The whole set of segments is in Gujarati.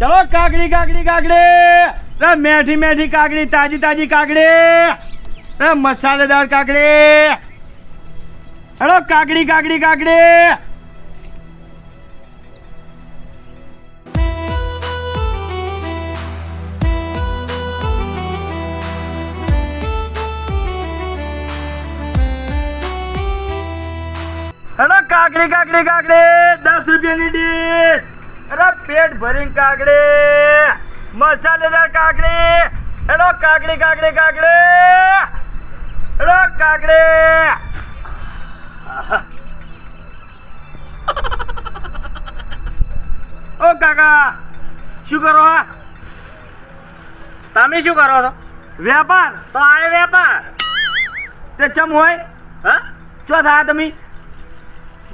ચલો કાકડી કાકડી કાકડી મેઠી મેઠી કાકડી તાજી તાજી કાકડી મસાલેદાર કાકડી હેલો કાકડી કાકડી કાકડી હેલો કાકડી કાકડી કાકડી દસ રૂપિયાની ડીશ. અરે પેટ ભરીને કાગડી મસાલેદાર કાગડી હેલો કાગડી કાગડી કાગડી હેલો કાગડી. ઓ કાકા શું કરો હા? તમે શું કરો છો? વેપાર? તો આ વેપાર. તે ચમ હોય? હા? શું થયા તમે?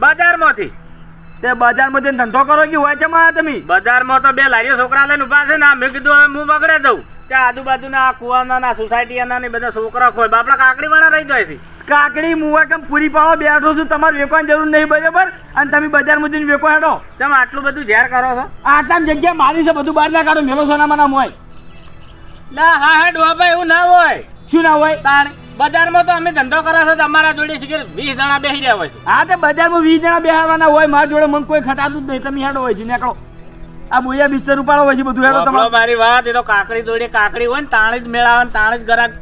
બજારમાંથી. તે બજારમાં જઈને ધંધો કરો કે હોય છે આયા તમે? બજારમાં તો બે લારીઓ છોકરા લઈને ઊભા છે ને મેં કીધું હવે હું બગડે દઉં. ત્યાં આજુબાજુના આ કુવાના ના સોસાયટીના ને બધા છોકરા ખોય. બાપડા કાકડી વાળા રહી જાય છે. કાકડી મુવા કેમ પૂરી પાવો બેઠો છું તમારે વેકવાની જરૂર નહીં બરાબર? અને તમે બજાર જઈને વેકો હેડો. તમે આટલું બધું ઝેર કરો છો? આટલા જગ્યા મારી છે બધું બહાર ના કાઢો મેલો સોનામાં ના હોય ના હા હા ડોબા એવું ના હોય. શું ના હોય? તાણ બજારમાં તો અમે ધંધો કરે છે અમારા જોડે શીખર વીસ જણા બેસી રહ્યા હોય છે. હા તે બજારમાં વીસ જણા બેહારવાના હોય મારા જોડે મને કોઈ ખટાતું જ નહીં. તમે હેડો હોય છે નીકળો. આ બોયા બિસ્તર ઉપાડો હોય છે બધું હેડો તમારો. મારી વાત એ તો કાકડી જોડે કાકડી હોય ને તાણી જ મેળાવે ને તાણી જ ગરાક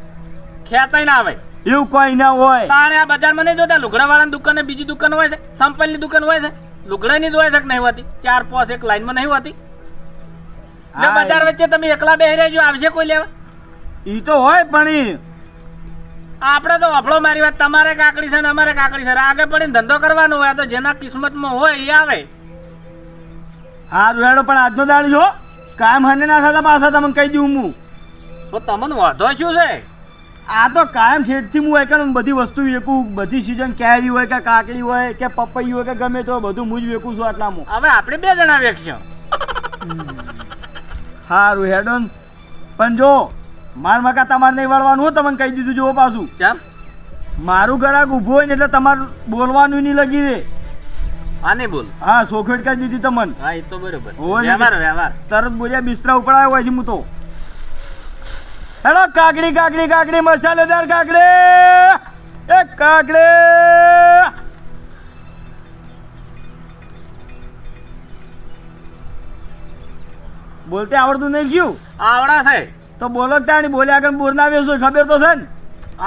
ખેંચાઈ ના આવે. એવું કોઈ ના હોય. તાણે આ બજારમાં નહીં જોતા લુગડા વાળાની દુકાને બીજી દુકાન હોય છે સંપલની દુકાન હોય છે. લુગડાની જ હોય છે કે નહીં હોતી ચાર પાંચ એક લાઈનમાં નહીં હોતી બજાર વચ્ચે તમે એકલા બેહી રહેજો આવશે કોઈ લેવા? ઈ તો હોય પણ આપણે તો અફળો મારી વાત તમારે કાકડી છે ને અમારે કાકડી છે. આગળ પડીને ધંધો કરવાનો હોય તો જેના કિસ્મતમાં હોય એ આવે. હા હેડો પણ આજનો દાડ જો કાયમ હને ના થતા પાછા તમને કહી દઉં હું. તો તમને વાંધો શું છે? આ તો કાયમ છેડથી હું એકણ બધી વસ્તુ વેકું બધી સિઝન કેરી હોય કે કાકડી હોય કે પપૈયું હોય કે ગમે તો બધું હું જ વેકું છું આટલામાં. હવે આપણે બે જણા વેચશું. સારું હેડોન પણ જો માર મકા તમારે નહીં વળવાનું હો તમને કહી દીધું જુઓ પાછું. ચમ? મારું ગળાક ઊભું હોય ને એટલે તમારે બોલવાનું નહીં લગી રે આ નહીં બોલ. હા સોખેટ કરી દીધી તમને. હા એ તો બરોબર. વ્યવહાર વ્યવહાર. તરત બોલ્યા બિસ્તરા ઉપડાયો હોય છે હું તો. હેલો કાકડી કાકડી કાકડી મસાલેદાર કાકડી. એ કાકડી. બોલતે આવડતું નહીં ગયું? આવડા છે તો બોલો ત્યાં બોલ્યા આગળ બોર ના ખબર તો છે ને?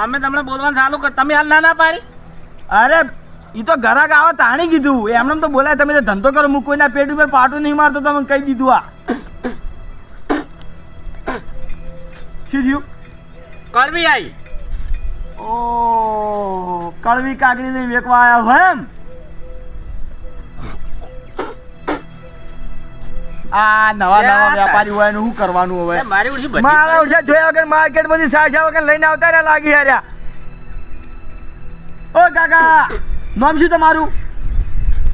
અમે તમને બોલવાનું ચાલુ કર. તમે હાલ ના ના પાડી. અરે એ તો ઘરાક આવે તાણી કીધું. એમને તો બોલાય તમે તો ધંધો કરો હું કોઈના પેટ ઉપર પાટું નહીં મારતો તમે કહી દીધું આ. શું થયું? કડવી આવી ઓ કડવી કાકડી વેકવા આવ્યા હોય એમ? આ નવા નવા વેપારી હોય એનું શું કરવાનું હવે? મારી પડી. જોયા વગર માર્કેટ બધી સાચા વગર લઈને આવતા રહ્યા લાગી હાર્યા. ઓ કાકા નામ શું તમારું?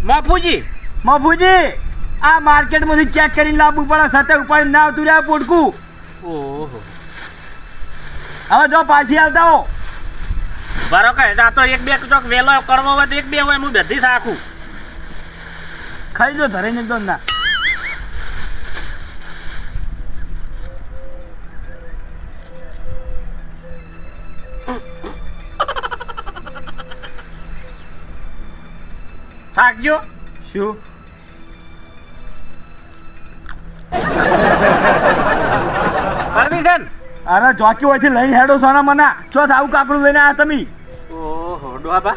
મફુજી મફુજી આ માર્કેટમાંથી ચેક કરીને લાવવું પડે સાથે ઉપાડી ના આવતું રહ્યા પોટકું ઓહો. હવે જો પાછી આવતા હો. બરો કહે તો એક બે ચોક વેલો કરવો હોય તો એક બે હોય હું બધી સાખું. ખાઈ જો ધરે એકદમ ના. થાકજો શું? પરમિશન? અરે ચોકી હોય લઈને હેડો સોના મના. ચો આવું કાકડું લઈને આ તમે. ઓહો ડોબા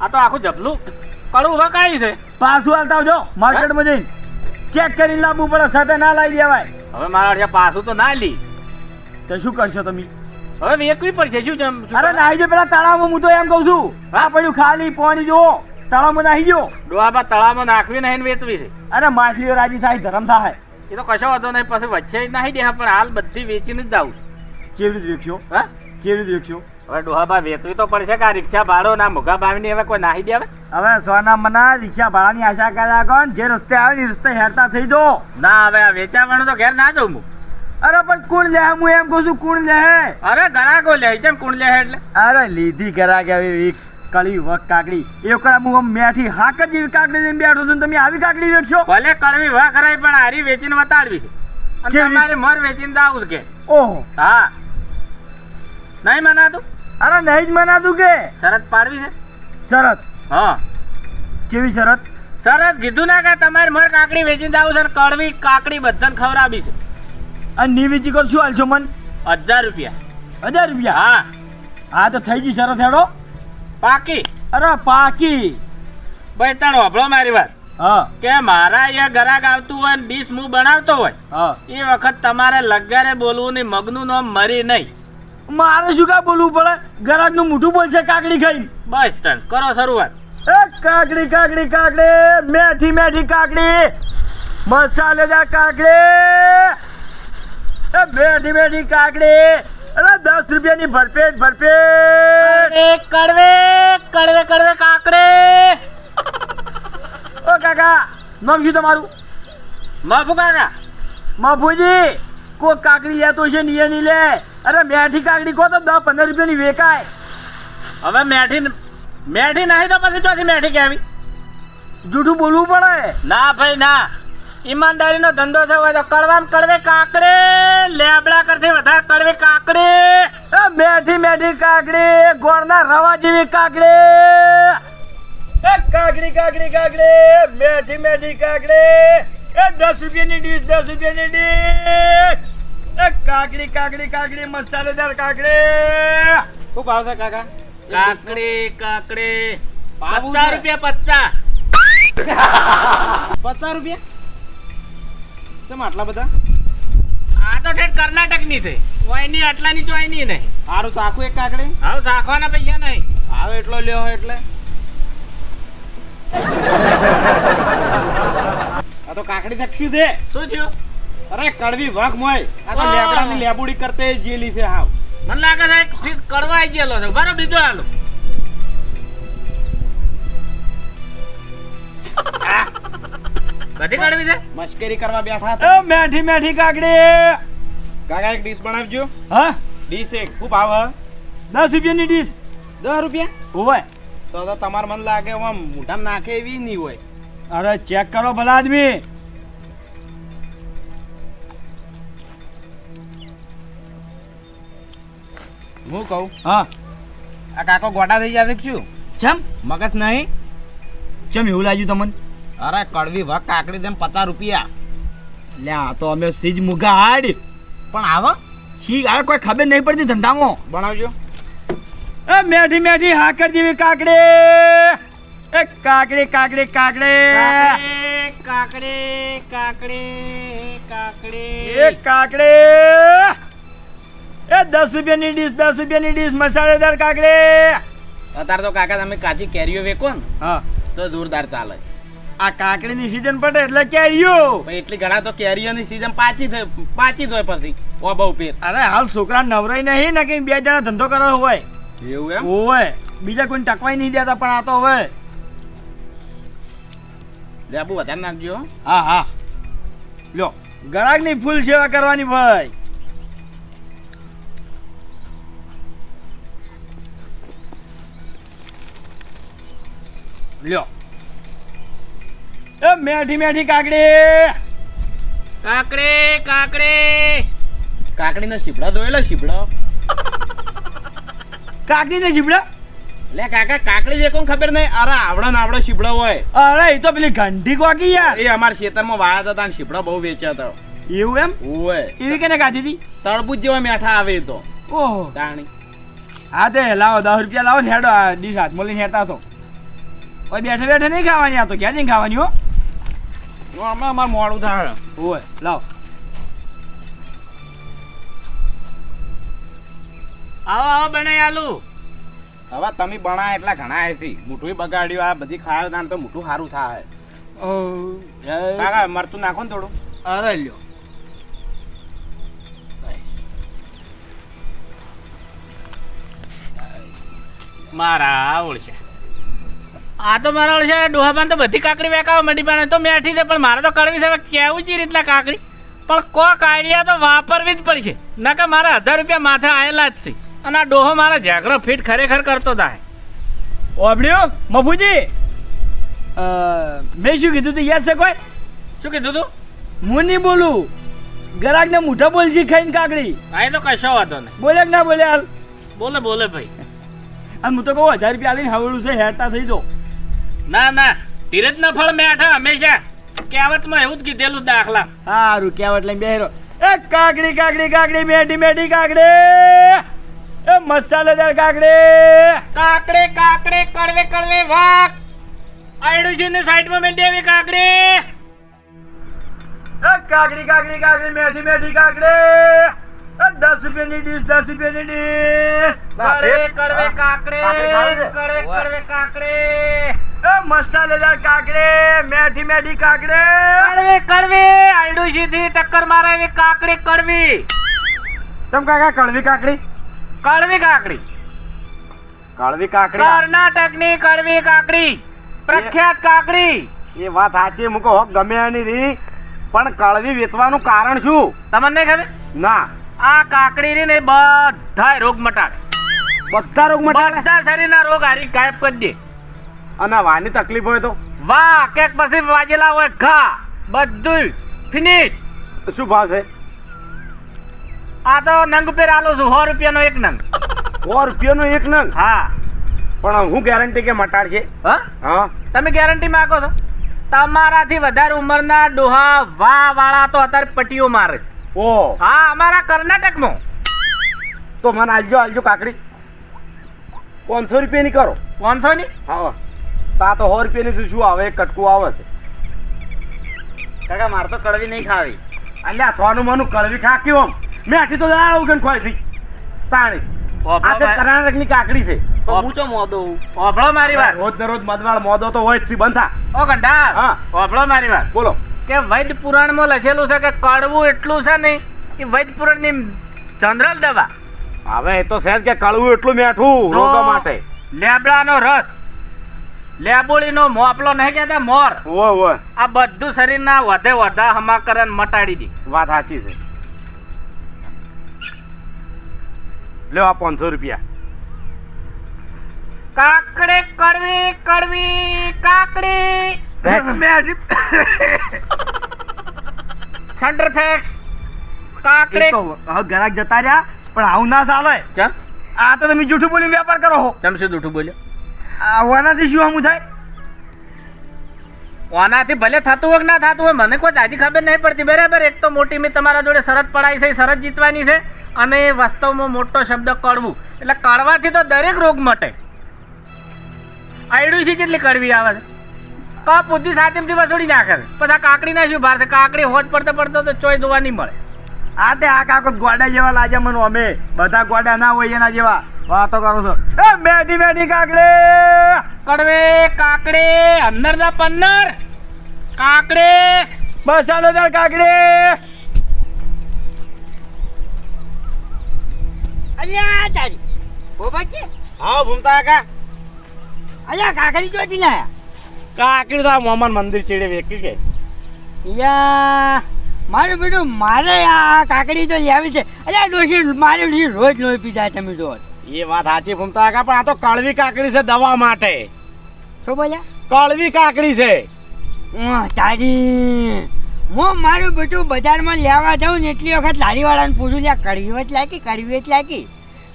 આ તો આખું જબલું. કડવું વકાયું છે? પાછું હાલતા આવજો માર્કેટમાં જઈને. ચેક કરીને લાવવું પડે સાથે ના લાવી દેવાય. હવે મારા અડ્યા પાછું તો ના લી. તો શું કરશો તમે? હવે વેકવી પડશે શું અરે નાઈ દે પેલા તળાવમાં હું તો એમ કહું છું. આ પડ્યું ખાલી પાણી જો તળાવમાં નાહી ગયો. ડોબા તળાવમાં નાખવી નહીં વેચવી છે. અરે માછલીઓ રાજી થાય ધરમ થાય. એ તો કશો વાંધો નહીં પછી વચ્ચે નાખી દે પણ હાલ બધી વેચીને જ જાઉં કેવી રીતે વેચ્યો? હા? કેવી રીતે વેચ્યો? હવે ડોહાબા વેચવી તો પડશે કે આ રિક્ષા ભાડો ના મોઘા ભાવની હવે કોઈ નાહી દેવે હવે? સોના મના રિક્ષા ભાડાની આશા કર્યા કોણ જે રસ્તે આવે ને રસ્તે હેરતા થઈ જો. ના હવે આ વેચાવાનું તો ઘેર ના જઉં હું અરે પણ કોણ લે હું? એમ કહું છું કોણ લે અરે ગરાકો લે છે કોણ લે એટલે? અરે લીધી કરા કે કળી વક કાકડી. એ વખત હું આમ મેઠી હાકર જેવી કાકડી લઈને બેઠો છું તમે આવી કાકડી વેચશો? ભલે કડવી વા કરાય પણ હારી વેચીને વતાડવી છે. અને તમારે મર વેચીને દાવું કે. ઓહો. હા. નહીં મનાતું? અરે નહીં જ મનાતું કે. શરત પાડવી છે? શરત? હા. કેવી શરત? શરત કીધું ના કે તમારે મર કાકડી વેચીને દાવું છે કડવી કાકડી બધાને ખવડાવી છે. અને ની વેચી કર શું હાલશો મન? હજાર રૂપિયા. હજાર રૂપિયા? હા. હા તો થઈ ગઈ શરત હેડો. પાકી? અરે પાકી. ભાઈ તણ હોભળો મારી વાત. કે મારા અહીંયા ગરાક આવતું હોય ને ડીશ હું બનાવતો હોય હા. એ વખત તમારે લગારે બોલવું નહીં મગનું નામ મરી નહીં. મારે શું કા બોલવું પડે? ગરાકનું મોઢું બોલશે કાકડી ખાઈ બસ તણ કરો શરૂઆત. એ કાકડી કાકડી કાકડી મેથી મેથી કાકડી મસાલેદાર કાકડી એ મેઠી મેઠી કાકડી અરે દસ રૂપિયાની ભરપેટ ભરપેટ. કડવે કડવે કડવે કાકડે. ઓ કાકા નામ શું તમારું? માફુ કાકા. માફુજી કોઈ કાકડી લેતો છે નિયે નહીં લે. અરે મેઠી કાકડી કહો તો દસ પંદર રૂપિયાની વેકાય હવે મેઠી મેઠી નહીં તો પછી ચોથી મેઠી કહેવી જૂઠું બોલવું પડે. ના ભાઈ ના. ઈમાનદારીનો ધંધો છે હોય તો કડવામ કડવે કાકડે લેબડા કરતી વધારે કડવે કાકડે. એ મેઠી મેઠી કાકડી ગોળના રવા જેવી કાકડી. એ કાકડી કાકડી કાકડી મેઠી મેઠી કાકડી. એ દસ રૂપિયાની ડીશ દસ રૂપિયાની ડીશ. એ કાકડી કાકડી કાકડી મસાલેદાર કાકડી. શું ભાવ છે કાકા? કાકડી કાકડી. પચાસ રૂપિયા પચાસ. પચાસ રૂપિયા? કેમ આટલા બધા? આ તો ઠેઠ કર્ણાટકની છે. ઓયની આટલાની ચોયની નહીં સારું ચાખું એક કાકડી હવે રાખવાના પૈસા નહીં. આવે એટલો લ્યો એટલે. આ તો કાકડી શકશું છે. શું થયું? અરે કડવી વાઘ મોય. આ તો. લેબડાની લેબુડી કરતે જેલી છે હાવ. મને લાગે છે કડવા આવી ગયેલો છે. બરો બીજો હાલો. બધી કાઢવી છે? મશ્કરી કરવા બેઠા હતા. એ મેઠી મેઠી કાકડી. કાકા એક ડીશ બનાવજો. હા? ડીશ એક. ખૂબ આવ. દસ રૂપિયાની ડીશ. દસ રૂપિયા? હોય. તો તો તમાર મન લાગે આમ મોઢામાં નાખે એવી નહીં હોય. અરે ચેક કરો ભલા આદમી. હું કહું? હા. આ કાકો ગોટા થઈ જશે છું શું? ચમ? મગજ નહીં? ચમ એવું લાગ્યું તમને? અરે કડવી વાઘ કાકડી તેમ પચાસ રૂપિયા. લે આ તો અમે સીજ મુગા હાડ પણ આવા. શી આ કોઈ ખબર નહીં પડતી ધંધામાં. બનાવજો. એ મેઠી મેઠી હાકર જેવી કાકડી. એ કાકડી કાકડી. કાકડી કાકડી કાકડી કાકડી. એ કાકડી. એ દસ રૂપિયાની ડીશ દસ રૂપિયાની ડીશ મસાલેદાર કાકડી. અત્યારે તો કાકા તમે કાચી કેરીઓ વેકો ને હા. તો જોરદાર ચાલે. આ કાકડીની સીઝન પડે એટલે કેરીઓ. એટલી ઘણા તો કેરીઓની સીઝન પાચી થાય પાચી જ હોય પછી. ઓ બહુ પેર અરે હાલ છોકરા નવરાઈ નહીં ને કે બે જણા ધંધો કરો હોય. એવું એમ? હોય. બીજા કોઈ ટકવાઈ નહીં દેતા પણ આ તો હવે. લેબુ વધારે નાખજો હા. હા લ્યો ગ્રાહકની ફૂલ સેવા કરવાની ભાઈ. લ્યો. એ મેઠી મેઠી કાકડી. કાકડી કાકડી. કાકડીનો શીપડા ધોયેલો શીપડા કાકડી ને જીબડા લે કાકા કાકડી દેખો ને ખબર નહીં. અરે આવડા ને આવડા શીપડા હોય. અરે એ તો પેલી ઘંટી કોકી યાર. એ અમારા ખેતરમાં વાયા હતા અને શીપડા બહુ વેચ્યા હતા. એવું એમ? ઓય એવી કેને ખાધી હતી? તળબૂચ જેવા મેઠા આવે તો. ઓહો. તાણી હા તે લાવો દસ રૂપિયા લાવો ને હેડો. આ ડીશ હાથમાં લઈને હેડતા તો. ઓય બેઠે બેઠે નહીં ખાવાની આ તો. ક્યાં જઈને ખાવાની હો? આમાં અમારે મોડું થાય હોય લાવ. આવો આવો બનાવી આલુ હવે તમે બણા એટલા ઘણા હતી મૂઠું બગાડ્યું આ બધી ખાયો તાન તો મૂઠું સારું થાય કાકા મરતું નાખો ને થોડું. અરે લ્યો. મારા ઓળશે. આ તો મારા ઓળશે ડોહામાં તો બધી કાકડી વેકાવા મંડી પાને તો મેઠી છે પણ મારે તો કડવી છે કેવું છે રીતના કાકડી? પણ કોક આઈડિયા તો વાપરવી જ પડશે. કે મારા હજાર રૂપિયા માથે આવેલા જ છે. અને આ ડોહો મારા ઝઘડો ફીટ ખરેખર કરતો થાય. ઓબડ્યો મફુજી? મેં શું કીધું તું યાદ છે કોઈ? શું કીધું તું? હું નહીં બોલું. ગરાકને મૂઠા બોલજી ખાઈને કાકડી. એ તો કશો વાંધો નહીં. બોલે ના બોલે હાલ? બોલે બોલે ભાઈ. અને હું તો કહું હજાર રૂપિયા લઈને હવેડું છે હેરતા થઈ જો ના ના ધીરજ ના ફળ મેઠા હંમેશા કહેવતમાં એવું જ કીધેલું દાખલા. સારું કહેવત લઈને બેહરો. એ કાગડી કાગડી કાગડી મેઢી મેઢી કાગડી. એ મસાલેદાર કાકડી કાકડે કાકડે કડવે કડવે વાક આયડું છે ને સાઈડમાં મેં દેવી કાકડી. એ કાકડી કાકડી કાકડી મેઠી મેઠી કાકડી. એ દસ રૂપિયાની ડીશ દસ રૂપિયાની ડીશ. કડવે કડવે કાકડે કડવે કડવે કાકડે. મસાલેદાર કાકડી મેઠી મેઠી કાકડી. કડવી કડવી છે થી ટક્કર મારે એવી કાકડી કડવી. તમ કાકા કડવી કાકડી? કડવી કાકડી. કડવી કાકડી? કર્ણાટકની કડવી કાકડી. પ્રખ્યાત કાકડી. એ વાત સાચી મૂકો હો ગમે એની રી પણ કળવી વેચવાનું કારણ શું? તમને નહીં ખબર? ના. આ કાકડી ને બધા રોગ મટાડે બધા રોગ મટાડે બધા શરીરના રોગ હારી ગાયબ કરી દે. અને વાની તકલીફ હોય તો? વાહ કેક પછી વાજેલા હોય ઘા બધું ફિનિશ શું ભાવ છે? આ તો નંગ પેર આલો છું સો રૂપિયાનો એક નંગ. સો રૂપિયાનો એક નંગ? હા. પણ હું ગેરંટી કે મટાડશે હા? હા. તમે ગેરંટી માંગો છો? તમારાથી વધારે ઉંમરના ડોહા વાહ વાળા તો અત્યારે પટીઓ મારે છે. ઓ. હા અમારા કર્ણાટકમાં. તો મને આલજો આલજો કાકડી. પાંચસો રૂપિયાની કરો. પાંચસો ની હા. તા તો સો રૂપિયાની શું આવે? એક કટકું આવે છે. કાકા મારે તો કડવી નહીં ખાવી. અલ્યા થોનું મનું કડવી ખાકી ઓમ. મેં આથી તો દાડા ઉગન ખોઈ થી તાણી. આ તે કર્ણાટકની કાકડી છે. તો હું ચો મોદો ઓભળો મારી વાત. રોજ ને રોજ મદવાળ મોદો તો હોય જ બંધ ઓ ગંડા હા. ઓભળો મારી વાત. બોલો. કે વૈદ પુરાણમાં લખેલું છે કે કડવું એટલું છે ને કે વૈદ પુરાણની જનરલ દવા. હવે એ તો સહેજ કે કડવું એટલું મેઠું રોગો માટે. લેબડાનો રસ. લેબોળીનો મોપલો નહીં કહેતા મોર. ઓ ઓ આ બધું શરીરના વધે વધા હમાકરણ મટાડી દી. વાત સાચી છે. લ્યો આ પાંચસો રૂપિયા. કાકડે કડવી કડવી કાકડી. સેન્ટર ફેક્સ કાકડે ઘરાક હવે ગ્રાહક જતા રહ્યા પણ આવું ના ચાલે. આ તો તમે જૂઠું બોલ્યું વેપાર કરો છો ચમ શું જૂઠું બોલ્યો? આવવાનાથી શું આમ થાય? ઓનાથી ભલે થતું હોય કે ના થતું હોય, મને કોઈ તાજી ખબર નહીં પડતી. બરાબર, એક તો મોટી મેં તમારા જોડે શરત પડાઈ છે, શરત જીતવાની છે, અને વાસ્તવમાં મોટો શબ્દ કડવું. એટલે કડવાથી તો દરેક રોગ મટે. આયડું છે જેટલી કડવી આવે છે. કપ બુદ્ધિ સાતમથી વસોડી નાખે છે. પછી કાકડી ના શું ભાર છે? કાકડી હોજ પડતો પડતો તો ચોય જોવા નહીં મળે. આ તે આ કાકો ગોડા જેવા લાગે મને અમે. બધા ગોડા ના હોય એના જેવા. વાતો કરો છો. એ મેધી મેધી કાકડી! કડવે કાકડે અંદરના પંદર. કાકડે. ચાલ કાકડી! અલ્યા તારી. ભોપાજી હા ભૂમતા કા અલ્યા કાકડી ચોથી ના કાકડી તો આ મોમાન મંદિર ચેડે વેકી કે યા મારું બેટું મારે આ કાકડી તો લેવી છે. અલ્યા ડોશી મારે ડોશી રોજ લોહી પીધા તમે તો. એ વાત સાચી ભૂમતા કાકા પણ આ તો કળવી કાકડી છે દવા માટે. શું બોલ્યા? કળવી કાકડી છે. તારી. હું મારું બધું બજારમાં લેવા જાઉં ને એટલી વખત લારીવાળાને પૂછું લ્યા કડવી જ લાગી કડવી જ લાગી.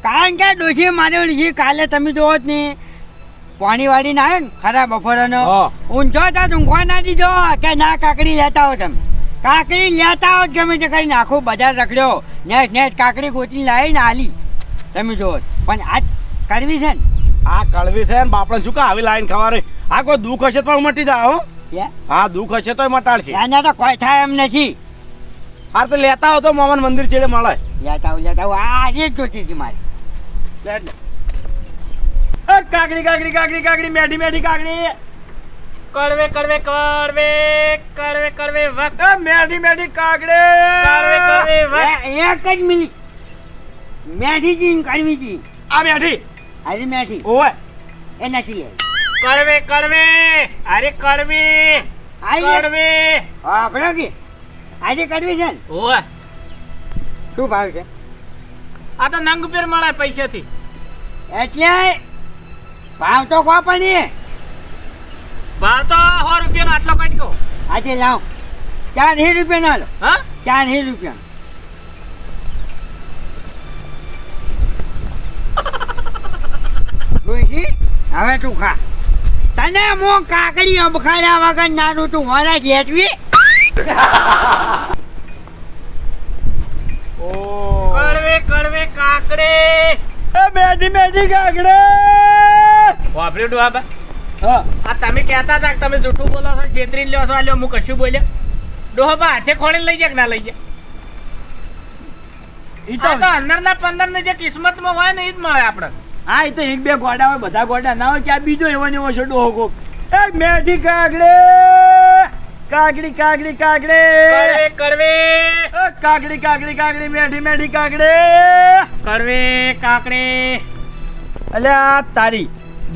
કારણ કે ડોશી મારે છે કાલે તમે જોવો જ નહીં પાણી વાળીને આવ્યો ને ખરા બપોરનો. ઊંચો તા ઊંઘવા ના દીધો કે ના કાકડી લેતા હો તમે કાકડી લેતા હો ગમે તે કરીને આખું બજાર રખડ્યો. નેટ નેટ કાકડી ગોચી લાવીને આલી. તમે જોવો પણ આજ કરવી છે ને? આ કડવી છે ને? બાપડે શું કા આવી લાઈન ખવારે. આ કોઈ દુઃખ હશે તો મટી જાય હો. હા દુઃખ હશે તોય મટાડશે એને તો કોઈ થાય એમ નથી. હા તો લેતા હો તો મોમાન મંદિર છેડે મળે. લેતા આવું લેતા આવું. આ આજે જ જોતી હતી મારી. કાગડી કાગડી એ કાકડી કાકડી કાકડી કાકડી મેઠી મેઠી કાકડી કડવે કડવે કડવે કડવે કડવે વખત મેઢી મેઢી કાકડી કડવે કડવે વખત એક જ મિનિટ. મેઠીજી ને કડવીજી આ મેઠી? અરે મેઠી. ઓય એ નથી કડવે કડવે. અરે કડવે. કડવી. આપણો કે. આજે કડવી છે ને? ઓય શું ભાવ છે? આ તો નંગ પેર મળે પૈસાથી. એટલે ભાવ તો કો પણ ભાવ તો સો રૂપિયાનો આટલો કટકો આજે લાવ. ચાર હી રૂપિયા ના લો. હા? ચાર હી રૂપિયા ડોશી હવે તું ખા. તને મો કાકડી અબખાડ્યા વગર નાનું તું વરા જેટવી ઓ. કડવે કડવે કાકડે. એ મેઠી મેઠી કાકડી. વાપર્યું આબા હા. આ તમે કહેતા હતા કે તમે જૂઠું બોલો છો છેતરી લ્યો છો આલ્યો હું કશું બોલ્યો. ડોહાબા હાથે ખોળીને લઈ જાય કે ના લઈ જાય ઈ તો તો અંદરના પંદર ને જે કિસ્મતમાં હોય ને એ જ મળે આપણે હા એ તો એક બે ગોડા હોય બધા ગોડા ના હોય કે આ બીજો એવો ને એવો છે ડોહો કોક એ મેઠી કાકડી કાકડી કાગડી કાગડે. કડવે કાગડી કાગડી કાકડી મેઠી મેઠી કાગડે. કડવે કાકડી. અલ્યા તારી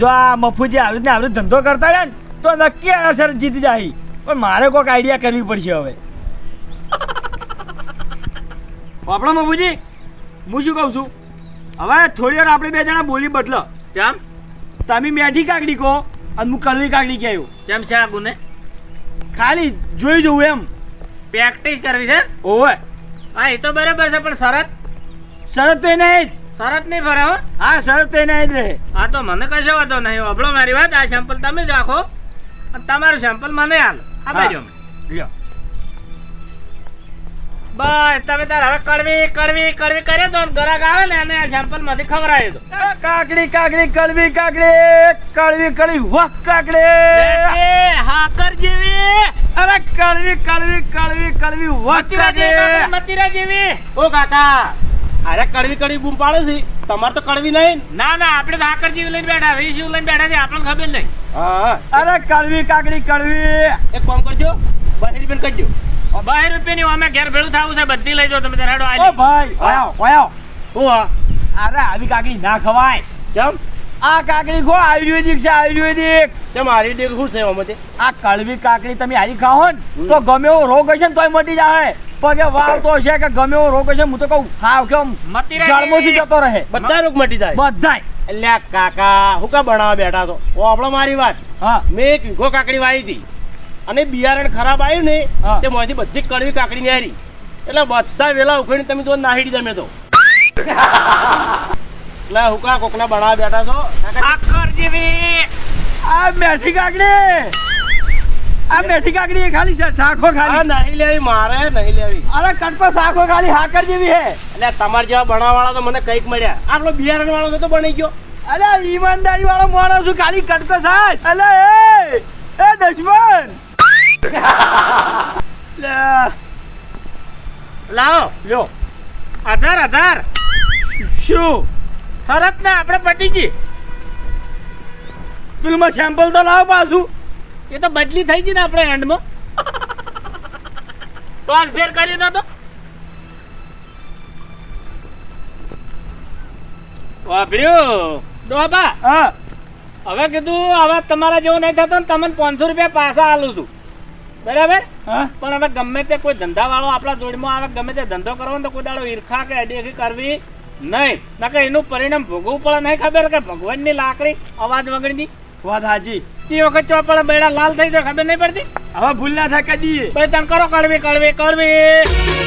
જો આ મફુજી આવી ને આવી રીતે ધંધો કરતા રહ્યા ને તો નક્કી આ સર જીતી જાય. પણ મારે કોઈક આઈડિયા કરવી પડશે હવે. આપણા મફુજી. હું શું કહું છું? હવે થોડી વાર આપણે બે જણા બોલી બદલો. કેમ? તમે મેઠી કાકડી કહો અને હું કડવી કાકડી કહેવું કેમ છે આ ગુને? ખાલી જોઈ જોઉં એમ. પ્રેક્ટિસ કરવી છે? ઓવે. હા એ તો બરાબર છે પણ શરત? શરત તો એને જ. શરત નહીં ફરે હો. હા શરત તો એને જ રહે. હા તો મને કશો વાંધો નહીં. અબળો મારી વાત આ સેમ્પલ તમે જ રાખો અને તમારું સેમ્પલ મને હાલ આ બાજુ લ્યો. બસ તમે તાર હવે કડવી કડવી કડવી કરે તો ગરાક આવે ને અને સેમ્પલમાંથી ખવડાવી દો. કાકડી કાકડી કડવી કાકડી કડવી કડવી વક કાકડી. એ હાકર જેવી. અરે કડવી કડવી કડવી કડવી જેવી કાકડી, મતીરા જેવી. ઓ કાકા અરે કડવી કડવી બૂમ પાડે છે. તમારે તો કડવી નહીં ના. ના આપણે તો હાકર જેવી લઈને બેઠા છે. જીવ લઈને બેઠા છે આપણને ખબર નહીં. હા. અરે કડવી કાકડી કડવી. એક કામ કરજો બહેરી બેન કરજો. બાર રૂપિયાની અમે ઘેર ભેળું થવું છે બધી લઈ જાઓ તમે હેડો ઓ ભાઈ ઓયો. ઓયો હું અરે આવી કાકડી ના ખવાય. ચમ આ કાકડી ખો આયુર્વેદિક છે આયુર્વેદિક. તે મારી ડેગ શું છે ઓમતે આ કડવી કાકડી તમે હારી ખાઓ ને તો ગમે એવો રોગ હશે ને તોય મટી જાય પગે વાવ તો છે કે ગમે એવો રોગ હશે હું તો કહું હાવ કેમ મતીરા જળમોથી. જતો રહે. બધા રોગ મટી જાય. બધાય. એટલે કાકા હું કા બનાવવા બેઠા તો ઓ આપણો મારી વાત. હા. મેં એક વીઘો કાકડી વાવી હતી. અને બિયારણ ખરાબ આવ્યું ને તે મોંથી બધી કડવી કાકડી નેરી એટલે બધા વેલા ઉખડીને તમે તો નાહીડી તમે તો. એટલે હુકા કોકના બનાવવા બેઠા છો? આકર જેવી આ મેથી કાકડી! આ મેથી કાકડી ખાલી છે શાખો આ ખાલી નહીં લેવી મારે નહીં લેવી. અરે કટકો શાખો ખાલી હાકર જેવી હે. એટલે તમારા જેવા બનાવવાળા તો મને કંઈક મળ્યા. આટલો બિયારણ વાળો તો બની ગયો. અરે ઈમાનદારી વાળો માણસ છું ખાલી કટકો સાચ અલે એ એ દુશ્મન! લાવો. લ્યો. આધાર આધાર. શું? સરત ને આપણે પટી ગઈ. પેલું સેમ્પલ તો લાવો પાછું. એ તો બદલી થઈ ગઈ ને આપણે એન્ડમાં ફેર કરી દો તો. વાપર્યું. ડોબા. હા. હવે કીધું હવે તમારા જેવો નહીં થતો ને તમને પાંચસો રૂપિયા પાછા આલું છું. બરાબર? પણ હવે ગમે તે કોઈ ધંધાવાળો આપણા જોડમાં આવે ગમે તે ધંધો કરવો ને તો કોઈ દાડો ઈર્ખા કે અડીખી કરવી નહીં. કે એનું પરિણામ ભોગવવું પડે નહીં ખબર કે ભગવાનની લાકડી અવાજ વગરની. વાત હાજી. તે વખત ચોપડા બેડા લાલ થઈ જાય ખબર નહીં પડતી? હવે ભૂલ ના થાય કદી. ભાઈ તમે કરો કડવી કડવી કડવી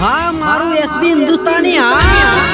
હા મારું એસબી હિન્દુસ્તાની હા.